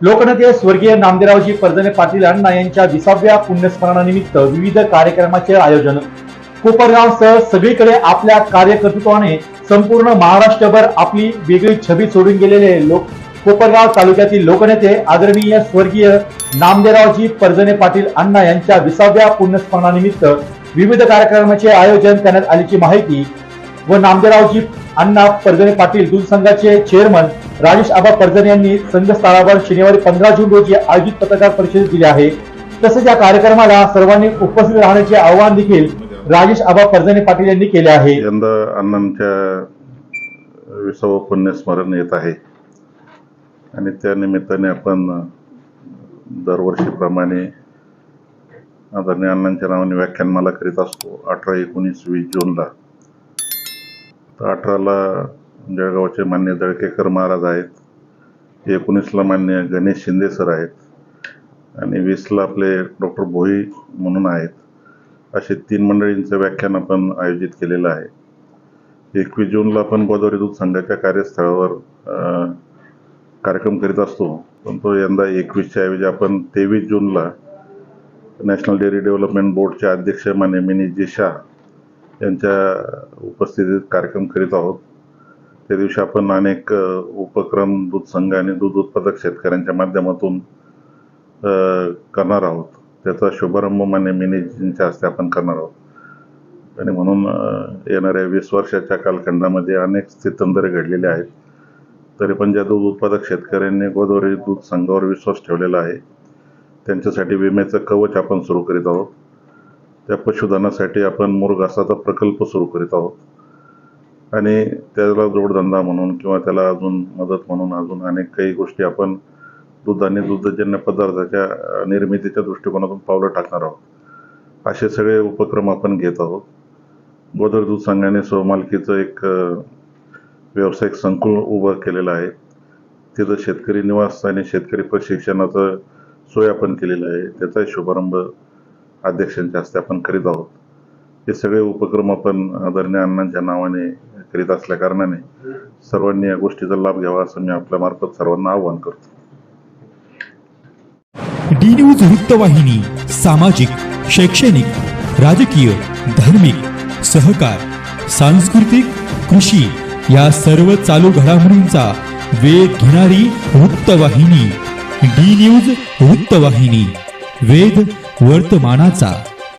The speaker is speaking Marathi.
लोकनेते स्वर्गीय नामदेवरावजी पर्जने पाटील अण्णा यांच्या विसाव्या पुण्यस्मरणानिमित्त विविध कार्यक्रमाचे आयोजन. कोपरगावसह सगळीकडे आपल्या कार्यकर्तृत्वाने संपूर्ण महाराष्ट्रभर आपली वेगळी छबी सोडून गेलेले लोक कोपरगाव तालुक्यातील लोकनेते आदरणीय स्वर्गीय नामदेवरावजी पर्जने पाटील अण्णा यांच्या विसाव्या पुण्यस्मरणानिमित्त विविध कार्यक्रमाचे आयोजन करण्यात आल्याची माहिती व नामदेवरावजी अण्णा पर्जने पाटील दूध संघाचे चेअरमन राजेश आबा पर्जन यांनी संघस्थळावर शनिवारी पंधरा जून रोजी आयोजित पत्रकार परिषदेत दिली आहे. तसेच या कार्यक्रमाला सर्वांनी उपस्थित राहण्याचे आवाहन देखील राजेश आबा परजने पाटील यांनी केले आहे. यंदा अण्णांच्या विसावं पुण्यस्मरण येत आहे. आणि त्या निमित्ताने आपण दरवर्षीप्रमाणे आदरणीय अण्णांच्या नावाने व्याख्यानमाला करीत असतो अठरा एकोणीस वीस जूनला. तर अठराला जळगावचे मान्य दळकेकर महाराज आहेत. एकोणीसला मान्य गणेश शिंदे सर आहेत. आणि वीसला आपले डॉक्टर भोई म्हणून आहेत. असे तीन मंडळींचं व्याख्यान आपण आयोजित केलेलं आहे. एकवीस जूनला आपण गोदावरी दूध संघाच्या कार्यस्थळावर कार्यक्रम करीत असतो. पण तो यंदा एकवीसच्या ऐवजी आपण तेवीस जूनला नॅशनल डेअरी डेव्हलपमेंट बोर्डचे अध्यक्ष मान्य मिनी जी शाह यांच्या उपस्थितीत कार्यक्रम करीत आहोत. त्या दिवशी आपण अनेक उपक्रम दूध संघ आणि दूध उत्पादक शेतकऱ्यांच्या माध्यमातून करणार आहोत. त्याचा शुभारंभ मान्य मिनीजींच्या हस्ते आपण करणार आहोत. आणि म्हणून येणाऱ्या वीस वर्षाच्या कालखंडामध्ये अनेक स्थितंतरे घडलेले आहेत. तरी पण ज्या दूध उत्पादक शेतकऱ्यांनी गोदावरी दूध संघावर विश्वास ठेवलेला आहे त्यांच्यासाठी विम्याचं कवच आपण सुरू करीत आहोत. त्या पशुधनासाठी आपण मुरघासाचा प्रकल्प सुरू करीत आहोत. आणि त्याला जोडधंदा म्हणून किंवा त्याला अजून मदत म्हणून अजून अनेक काही गोष्टी आपण दूध आणि दुग्धजन्य पदार्थाच्या निर्मितीच्या दृष्टिकोनातून पावलं टाकणार आहोत. असे सगळे उपक्रम आपण घेत आहोत. गोदर दूध संघाने स्वमालकीचं एक व्यावसायिक संकुल उभं केलेलं आहे. तिथं शेतकरी निवास आणि शेतकरी प्रशिक्षणाचं सोय आपण केलेलं आहे. त्याचा शुभारंभ अध्यक्षांच्या हस्ते आपण करीत आहोत. हे सगळे उपक्रम आपण आदरणीय अण्णांच्या नावाने करीत असल्या कारणाने सर्वांनी या गोष्टीचा लाभ घ्यावा असं मी आपल्या मार्फत सर्वांना आवाहन करतो. डी न्यूज वृत्तवाहिनी सामाजिक शैक्षणिक राजकीय धार्मिक सहकार सांस्कृतिक कृषी या सर्व चालू घडामोडींचा वेध घेणारी वृत्तवाहिनी. डी न्यूज वृत्तवाहिनी वेध वर्तमानाचा.